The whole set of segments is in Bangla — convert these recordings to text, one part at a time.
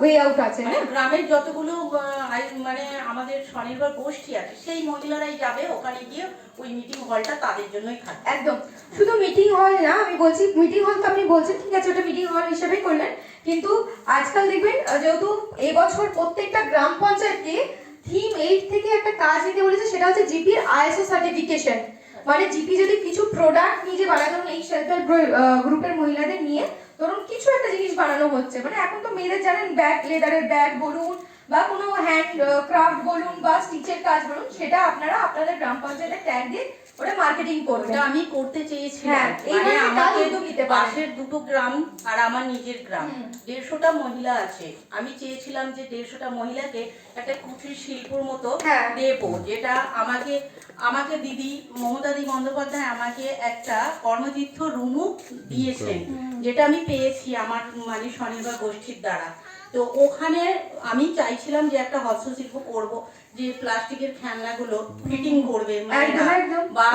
ওয়ে আউট আছে। না গ্রামের যতগুলো মানে আমাদের স্বনির্ভর গোষ্ঠী আছে সেই মহিলারাই যাবে ওখানে গিয়ে ওই মিটিং হলটা তাদের জন্যই থাকবে। একদম। শুধু মিটিং হল না আমি বলছি মিটিং হল তো আপনি বলছেন ঠিক আছে ওটা মিটিং হল হিসেবেই করলেন। কিন্তু আজকাল দেখবেন যেহেতু এবছর প্রত্যেকটা গ্রাম পঞ্চায়েতকে থিম এইট থেকে একটা কাজ দিতে বলেছে সেটা হচ্ছে জিপির আইএসও সার্টিফিকেশন মানে জিপি যদি কিছু প্রোডাক্ট নিজে বানায় ধরুন এই সেলফ হেল্প গ্রুপের মহিলাদের নিয়ে ধরুন, কিছু একটা জিনিস বানানো হচ্ছে। মানে এখন তো মেয়েদের জানেন, ব্যাগ, লেদারের ব্যাগ বলুন বা কোনো হ্যান্ড ক্রাফট বলুন বা স্টিচের কাজ বলুন, সেটা আপনারা আপনাদের গ্রাম পঞ্চায়েতের ট্যাগ দিয়ে ওটা মার্কেটিং করবেন ওটা আমি করতে চেয়েছিলাম। হ্যাঁ, মানে আমাকে। পাশের দুটো গ্রাম আর আমার নিজের গ্রাম। দেড়শোটা মহিলা আছে। আমি চেয়েছিলাম যে দেড়শোটা মহিলাকে একটা কুটির শিল্পর মতো হ্যাঁ। দেবো যেটা আমাকে আমাকে দিদি মমতাদি বন্দ্যোপাধ্যায় আমাকে একটা কর্মতীর্থ রুমু দিয়েছেন যেটা আমি পেয়েছি আমার মানে স্বনির্ভর গোষ্ঠীর দ্বারা। তো ওখানে আমি চাইছিলাম যে একটা হস্তশিল্প করব যে প্লাস্টিকের খেলনাগুলো ফিটিং করবে একদম। বা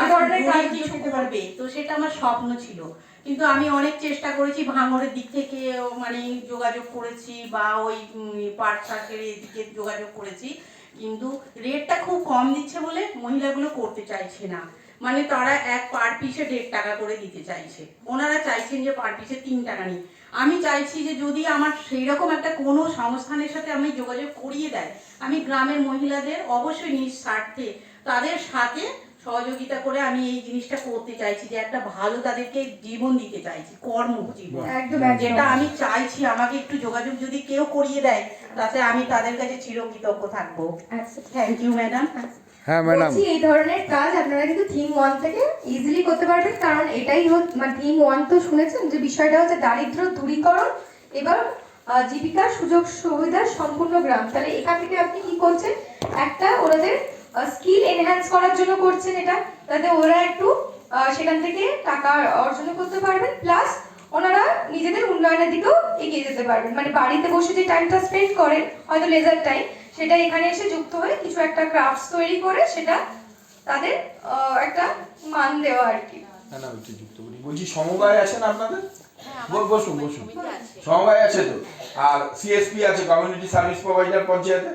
কিছু করবে। তো সেটা আমার স্বপ্ন ছিল। কিন্তু আমি অনেক চেষ্টা করেছি ভাঙড়ের দিক থেকে মানে যোগাযোগ করেছি বা ওই পাট শাকের এদিকে যোগাযোগ করেছি। কিন্তু রেটটা খুব কম দিচ্ছে বলে মহিলাগুলো করতে চাইছে না। মানে তারা এক পার পিসে দেড় টাকা করে দিতে চাইছে। ওনারা চাইছেন যে পার পিসে তিন টাকা নিই আমি চাইছি যে যদি আমার সেই রকম একটা কোনো সংস্থানের সাথে আমি যোগাযোগ করিয়ে দেয় আমি গ্রামের মহিলাদের অবশ্যই নিজ স্বার্থে তাদের সাথে সহযোগিতা করে আমি এই জিনিসটা করতে চাইছি যে একটা ভালো তাদেরকে জীবন দিতে চাইছি কর্ম জীবন। একদম একদম। যেটা আমি চাইছি আমাকে একটু যোগাযোগ যদি কেউ করিয়ে দেয় তাতে আমি তাদের কাছে চিরকৃতজ্ঞ থাকব। থ্যাংক ইউ ম্যাডাম হ্যাঁ ম্যাডাম এই ধরনের কাজ আপনারা কিন্তু থিম ওয়ান থেকে ইজিলি করতে পারবেন, কারণ এটাই মানে থিম ওয়ান তো শুনেছেন যে বিষয়টা হচ্ছে দারিদ্র দূরীকরণ জীবিকার সুযোগ সুবিধার সম্পূর্ণ গ্রাম। তাহলে এখান থেকে আপনি কি করছেন? একটা ওনাদের স্কিল এনহ্যান্স করার জন্য করছেন এটা, যাতে ওরা একটু সেখান থেকে টাকা অর্জন করতে পারবেন প্লাস ওনারা নিজেদের উন্নয়নের দিকেও এগিয়ে যেতে পারবেন। মানে বাড়িতে বসে যে টাইমটা স্পেন্ড করেন, হয়তো লেজার টাইম সেটা এখানে এসে যুক্ত হয়ে কিছু একটা ক্রাফটস তৈরি করে সেটা তাদের একটা মান দেওয়া আর কি। না না একটু যুক্ত করি। বলছি সমবায় আছেন আপনাদের? হ্যাঁ, বসুন বসুন। সমবায় আছে তো? আর সিএসপি আছে কমিউনিটি সার্ভিস প্রোভাইডার পঞ্চায়েতে?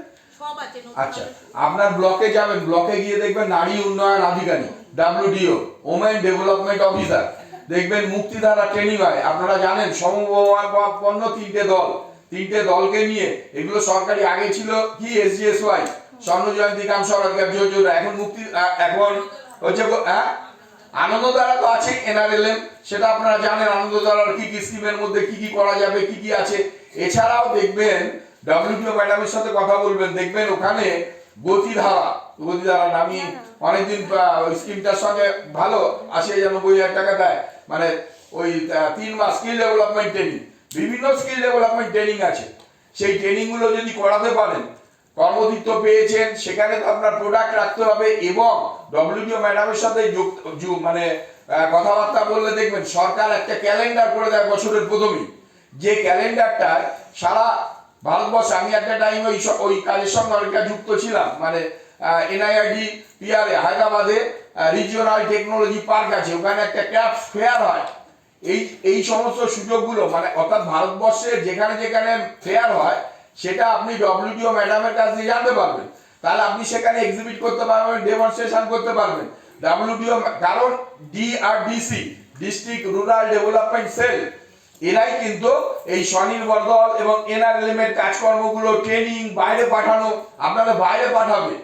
আচ্ছা আপনার ব্লকে যাবেন। ব্লকে গিয়ে দেখবেন নারী উন্নয়ন আধিকারিক ডাব্লিউডিও ওমেন ডেভেলপমেন্ট অফিসার দেখবেন মুক্তিধারা ট্রেনিং হয়। আপনারা জানেন সমপন্ন তিনটে দল। তিনটে দলকে নিয়ে এগুলো সরকারি আগে ছিল কি এসজিএসওয়াই স্বর্ণ জয়ন্তী কাম সরকার এখন মুক্তি এখন হচ্ছে হ্যাঁ? আনন্দ দ্বারা তো আছে এনআরএলএম সেটা আপনারা জানেন আনন্দ দ্বারার কি কি স্কিমের মধ্যে কি কি করা যাবে কি কি আছে। এছাড়াও দেখবেন ডব্লিউপিও ম্যাডামের সাথে কথা বলবেন দেখবেন ওখানে গতিধারা গতিধারা আমি অনেকদিন আহ, ওই স্কিমটার সঙ্গে ভালো আশি হাজার নব্বই হাজার টাকা দেয়। মানে ওই তিন মাস স্কিল ডেভেলপমেন্ট ট্রেনিং বিভিন্ন স্কিল ডেভেলপমেন্ট ট্রেনিং আছে। সেই ট্রেনিংগুলো যদি করাতে পারেন কর্মদিত্য পেয়েছেন, সেখানে আপনার প্রোডাক্ট রাখতে হবে এবং ডব্লিউডিও ম্যাডামের সাথে মানে কথাবার্তা বললে দেখবেন সরকার একটা ক্যালেন্ডার করে দেয় বছরের প্রথমেই। যে ক্যালেন্ডারটায় সারা ভারতবর্ষে, আমি একটা টাইম ওই ওই কাজের সঙ্গে অনেকটা যুক্ত ছিলাম মানে এনআইআইডি পিআরএ হায়দ্রাবাদে রিজিওনাল টেকনোলজি পার্ক আছে। ওখানে একটা ক্যাপ ফেয়ার হয়। এই এই সমস্ত সুযোগগুলো মানে অর্থাৎ ভারতবর্ষে যেখানে যেখানে ফেয়ার হয়, সেটা আপনি ডব্লিউডিও ম্যাডামের কাছ দিয়ে জানতে পারবেন। তাহলে আপনি সেখানে এক্সিবিট করতে পারবেন ডেমনস্ট্রেশন করতে পারবেন। ডব্লিউডিও কারণ DRDC district rural development cell এরাই কিন্তু এই স্বনির্ভর দল এবং এনআরএলএম এর কাজকর্মগুলো ট্রেনিং বাইরে পাঠানো, আপনাদের বাইরে পাঠাবে।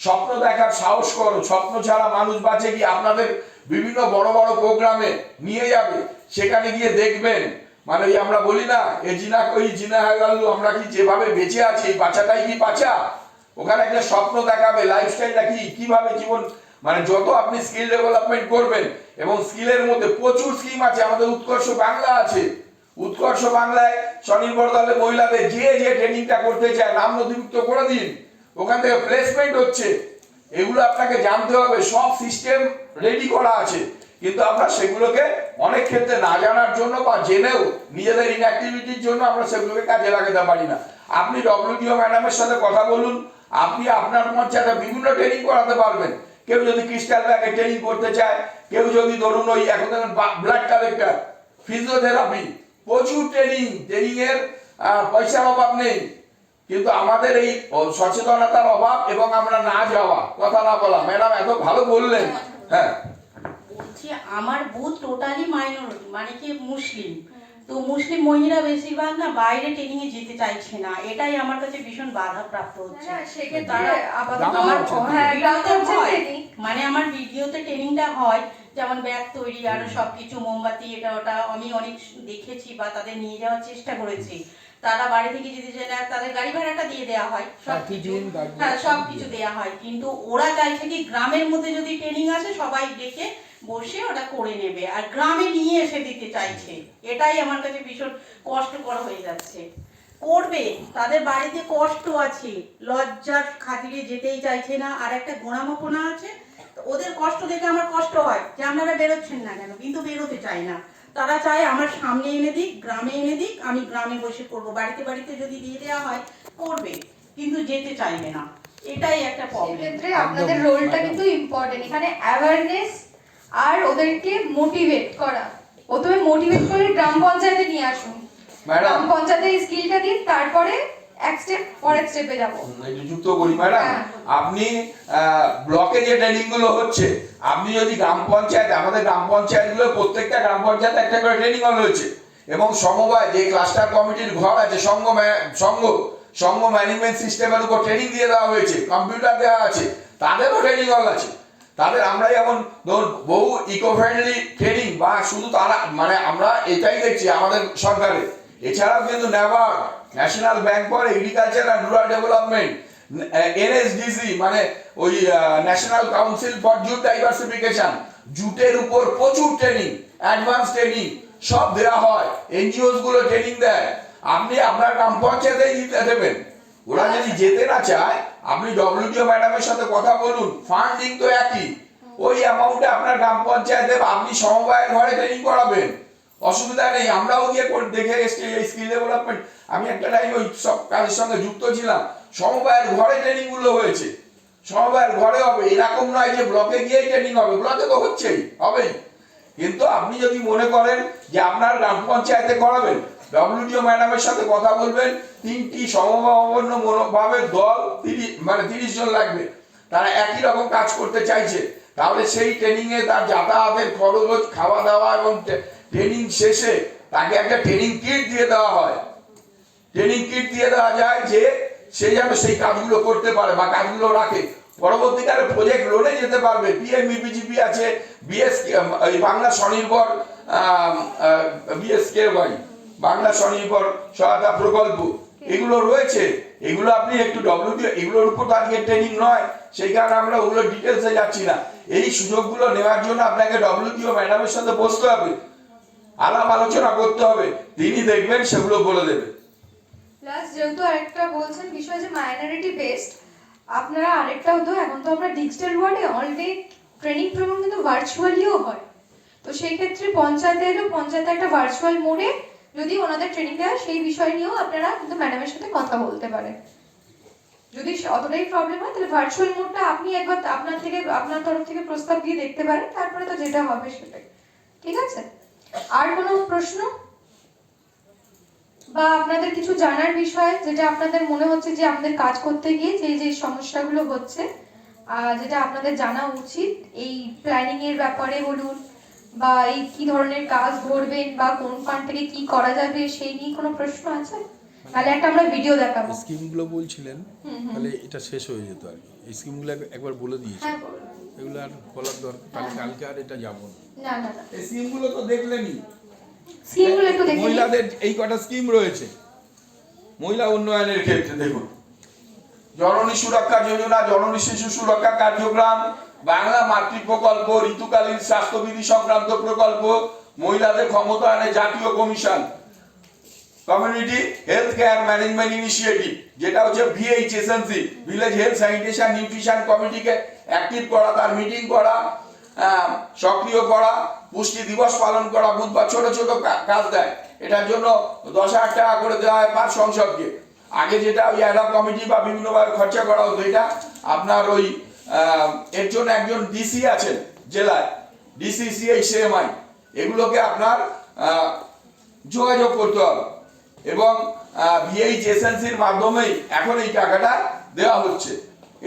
স্বপ্ন দেখার সাহস করো, স্বপ্ন ছাড়া মানুষ বাঁচে কি আপনাদের বিভিন্ন বড় বড় প্রোগ্রামে নিয়ে যাবে। সেখানে গিয়ে দেখবেন। মানে ওই আমরা বলি না, এ জিনা কই জিনা হয়ে গেল, আমরা কি যেভাবে বেঁচে আছি, এই বাচ্চাটাই কি বাচ্চা? ওখানে একটা স্বপ্ন দেখাবে লাইফস্টাইলটা কি, কীভাবে জীবন মানে যত আপনি স্কিল ডেভেলপমেন্ট করবেন, এবং স্কিলের মধ্যে প্রচুর স্কিম আছে, আমাদের উৎকর্ষ বাংলা আছে। উৎকর্ষ বাংলায় স্বনির্ভর দলের মহিলাদের যে যে ট্রেনিংটা করতে চায়, নাম নথিভুক্ত করে দিন। ওখান থেকে প্লেসমেন্ট হচ্ছে। এগুলো আপনাকে জানতে হবে, সব সিস্টেম রেডি করা আছে। কিন্তু আমরা সেগুলোকে অনেক ক্ষেত্রে না জানার জন্য বা জেনেও নিজেদের ইনঅ্যাক্টিভিটির জন্য আমরা সেগুলোকে কাজে লাগাতে পারি না। আপনি ডব্লিউডিও ম্যাডামের সাথে কথা বলুন, আপনি আপনার পঞ্চায়েতে বিভিন্ন ট্রেনিং করাতে পারবেন। কেউ যদি ক্রিস্টাল ব্যাগে ট্রেনিং করতে চায়, কেউ যদি ধরুন ওই এখন ব্লাড কালেক্টর ফিজিওথেরাপি প্রচুর ট্রেনিং ট্রেনিং এর পয়সার অভাব নেই। কিন্তু আমাদের এই সচেতনতার অভাব এবং আমরা না যাওয়া কথা না বলা ম্যাডাম এত ভালো বললেন। হ্যাঁ। বলছি আমার বুথ টোটালি মাইনরিটি মানে কি মুসলিম। তো মুসলিম মহিলা বেশিরভাগ না বাইরে ট্রেনিং এ যেতে চাইছে না এটাই আমার কাছে ভীষণ বাধা প্রাপ্ত হচ্ছে। হ্যাঁ হ্যাঁ। মানে আমার ভিডিওতে ট্রেনিংটা হয় যেমন ব্যাগ তৈরি আরও সবকিছু মোমবাতি এটা ওটা আমি অনেক দেখেছি বা তাদের নিয়ে যাওয়ার চেষ্টা করেছি। তারা বাড়ি থেকে না তাদের গাড়ি ভাড়াটা দিয়ে দেওয়া হয়। সব কিছু দিন, গাড়ি হ্যাঁ সব কিছু দেওয়া হয়। কিন্তু ওরা চাইছে কি গ্রামের মধ্যে যদি ট্রেনিং আছে সবাই ডেকে বসে ওটা করে নেবে। আর গ্রামে নিয়ে এসে দিতে চাইছে। এটাই আমার কাছে ভীষণ কষ্টকর হয়ে যাচ্ছে। করবে। তাদের বাড়িতে কষ্ট আছে। লজ্জার খাতিরে যেতেই চাইছে না। আর একটা গোড়ামাপনা আছে। ওদের কষ্ট দেখে আমার কষ্ট হয় যে আপনারা বেরোচ্ছেন না কেন? কিন্তু বেরোতে চায় না। তারা চায় আমার সামনে এনে দিক গ্রামে এনে দিক আমি গ্রামে বসে করব। বাড়িতে বাড়িতে যদি দিয়ে দেওয়া হয় করবে কিন্তু যেতে চাইবে না। এটাই একটা ক্ষেত্রে আপনাদের রোলটা কিন্তু ইম্পর্টেন্ট এখানে অ্যাওয়ারনেস আর ওদেরকে মোটিভেট করা। প্রথমে মোটিভেট করে গ্রাম পঞ্চায়েতে নিয়ে আসুন। গ্রাম পঞ্চায়েতে স্কিলটা দিন তারপরে এক স্টেপ পরের স্টেপে যাব। যুক্ত করি ম্যাডাম হ্যাঁ। আপনি ব্লকে যে ট্রেনিংগুলো হচ্ছে আপনি যদি গ্রাম পঞ্চায়েত আমাদের গ্রাম পঞ্চায়েতগুলো প্রত্যেকটা গ্রাম পঞ্চায়েতে একটা করে ট্রেনিং হল হচ্ছে এবং সমবায় যে ক্লাস্টার কমিটির ঘর আছে সংঘ সংঘ সংঘ ম্যানেজমেন্ট সিস্টেমের উপর ট্রেনিং দিয়ে দেওয়া হয়েছে কম্পিউটার দেওয়া আছে তাদেরও ট্রেনিং হল আছে। তাদের আমরা যেমন ধরুন বহু ইকো ফ্রেন্ডলি ট্রেনিং বা শুধু তারা মানে আমরা এটাই দেখছি আমাদের সরকারে এছাড়াও কিন্তু NABARD national bank for agriculture and rural development NSDC মানে ওই national council for jute diversification, জুটের উপর প্রচুর ট্রেনিং, অ্যাডভান্স ট্রেনিং, সব দেওয়া হয়, এনজিওসগুলো ট্রেনিং দেয়। আপনি আপনার গ্রাম পঞ্চায়েতেই দিতে দেবেন। ওরা যদি যেতে না চায়, আপনি ডব্লিউডিও ম্যাডামের সাথে কথা বলুন ফান্ডিং তো একই। ওই অ্যামাউন্টে আপনার গ্রাম পঞ্চায়েতে আপনি সমবায়ের ঘরে ট্রেনিং করাবেন। অসুবিধা নেই, আমরাও গিয়ে দেখে এসছি এই স্কিল ডেভেলপমেন্ট আমি একটা টাইম ওই সব কাজের সঙ্গে যুক্ত ছিলাম। সমবায়ের ঘরে ট্রেনিংগুলো হয়েছে। সমবায়ের ঘরে হবে, এরকম নয় যে ব্লকে গিয়েই ট্রেনিং হবে। ব্লকে তো হচ্ছেই, হবেই। কিন্তু আপনি যদি মনে করেন যে আপনার গ্রাম পঞ্চায়েতে করাবেন ডব্লিউডিও ম্যাডামের সাথে কথা বলবেন, তিনটি সমভাবাপন্ন মনোভাবের দল তিরিশ মানে তিরিশ জন লাগবে। তারা একই রকম কাজ করতে চাইছে। তাহলে সেই ট্রেনিংয়ে তার যাতায়াতের খরচ খাওয়া দাওয়া এবং ট্রেনিং শেষে তাকে একটা ট্রেনিং কিট দিয়ে দেওয়া হয়। ট্রেনিং কিট দিয়ে দেওয়া যায় যে সে যেন সেই কাজগুলো করতে পারে বা কাজগুলো রাখে। পরবর্তীকালে প্রজেক্ট লোনে যেতে পারবে। পিএমইপিজিপি আছে বিএস বাংলা স্বনির্ভর বিএসকে ভাই বাংলা স্বনির্ভর সহায়তা প্রকল্প। এগুলো রয়েছে। এগুলো আপনি একটু ডব্লিউডি এগুলোর উপর তো আজকে ট্রেনিং নয়। সেই কারণে আমরা ওগুলো ডিটেলসে যাচ্ছি না। এই সুযোগগুলো নেওয়ার জন্য আপনাকে ডব্লিউডিও ম্যাডামের সাথে বসতে হবে। আলাপ আলোচনা করতে হবে। তিনি দেখবেন সেগুলো বলে দেবেন প্লাস যেহেতু আরেকটা বলছেন বিষয় যে মাইনরিটি বেসড আপনারা আরেকটা হতো এখন তো আমরা ডিজিটাল ওয়ার্ডে অলরেডি ট্রেনিং প্রোগ্রাম কিন্তু ভার্চুয়ালিও হয়। তো সেই ক্ষেত্রে পঞ্চায়েতে এলেও পঞ্চায়েতে একটা ভার্চুয়াল মোডে যদি ওনাদের ট্রেনিং দেয় সেই বিষয় নিয়েও আপনারা কিন্তু ম্যাডামের সাথে কথা বলতে পারেন। যদি অতটাই প্রবলেম হয়, তাহলে ভার্চুয়াল মোডটা আপনি একবার আপনার থেকে, আপনার তরফ থেকে প্রস্তাব দিয়ে দেখতে পারেন, তারপরে তো যেটা হবে সেটাই। ঠিক আছে? আর কোনো প্রশ্ন? বা আপনাদের কিছু জানার বিষয় যেটা আপনাদের মনে হচ্ছে যে আপনাদের কাজ করতে গিয়ে যে যে সমস্যাগুলো হচ্ছে যেটা আপনাদের জানা উচিত এই প্ল্যানিং এর ব্যাপারে বলুন বা এই কি ধরনের কাজ ধরবেন বা কোন ফান্ড থেকে কি করা যাবে সেই নিয়ে কোনো প্রশ্ন আছে? তাহলে একটা আমরা ভিডিও দেখাবো। স্কিমগুলো বলছিলেন। তাহলে এটা শেষ হয়ে যেত আর কি। এই স্কিমগুলো একবার বলে দিয়েছি। হ্যাঁ এগুলো আর বলার দরকার কালকে আর এটা যাব না। না না না। এই স্কিমগুলো তো দেখলেনই। স্কিমগুলো একটু দেখে মহিলাদের এই কটা স্কিম রয়েছে। মহিলা উন্নয়নের ক্ষেত্রে দেখুন। জননী সুরক্ষা যোজনা জননী শিশু সুরক্ষা কার্যক্রম বাংলা মাতৃ প্রকল্প ঋতুকালীন স্বাস্থ্যবিধি সংক্রান্ত প্রকল্প মহিলাদের ক্ষমতায়নে জাতীয় commission community health care management initiative যেটা হচ্ছে VHSNC village health sanitation nutrition কমিটিকে অ্যাক্টিভ করা তার মিটিং করা সক্রিয় করা, পুষ্টি দিবস পালন করা, বুধবার ছোট ছোট কাজ দেয়। এটার জন্য দশ হাজার টাকা করে দেওয়া হয় পাঁচ সংসদকে। আগে যেটা ওই অ্যাডক কমিটি বা বিভিন্নভাবে খরচা করা হতো, এটা আপনার ওই এর জন্য একজন ডিসি আছেন জেলায়। ডিসি সিএই সিএমআই এগুলোকে আপনার যোগাযোগ করতে হবে। এবং ভিএইচ এসএনসির মাধ্যমেই এখন এই টাকাটা দেওয়া হচ্ছে।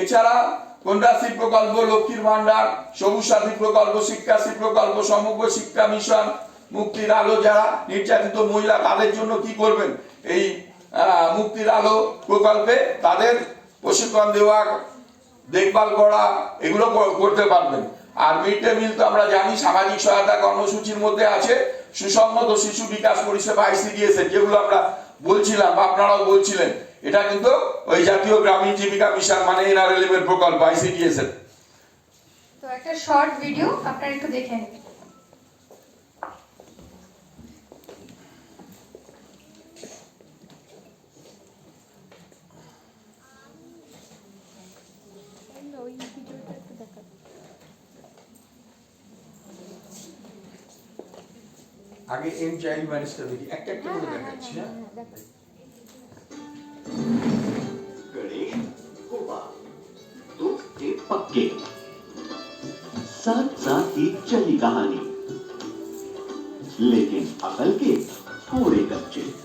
এছাড়া কন্যাশ্রী প্রকল্প, লক্ষ্মীর ভান্ডার সবুজ সাথী প্রকল্প শিক্ষাশ্রী প্রকল্প, সমগ্র শিক্ষা মিশন, মুক্তির আলো যারা নির্যাতিত মহিলা, তাদের জন্য কি করবেন? এই মুক্তির আলো প্রকল্পে তাদের প্রশিক্ষণ দেওয়া, দেখভাল করা, এগুলো করতে পারবেন। আর মিড ডে মিল তো আমরা জানি, সামাজিক সহায়তা কর্মসূচির মধ্যে আছে। সুসংহত শিশু বিকাশ পরিষেবা আইসিডিএস যেগুলো আমরা বলছিলাম বা আপনারাও বলছিলেন। এটা কিন্তু ওই জাতীয় গ্রামীণ জীবিকা মিশন মানে এনআরএলএম এর প্রকল্প আইসিডিএস এর। তো একটা শর্ট ভিডিও আপনারা একটু দেখে নিন। আগে এম চাইল্ড ম্যারেজটা দেখি। একটা একটা করে দেখাচ্ছি হ্যাঁ पक्के। साथ साथ ही चली कहानी। लेकिन अकल के थोड़े कच्चे।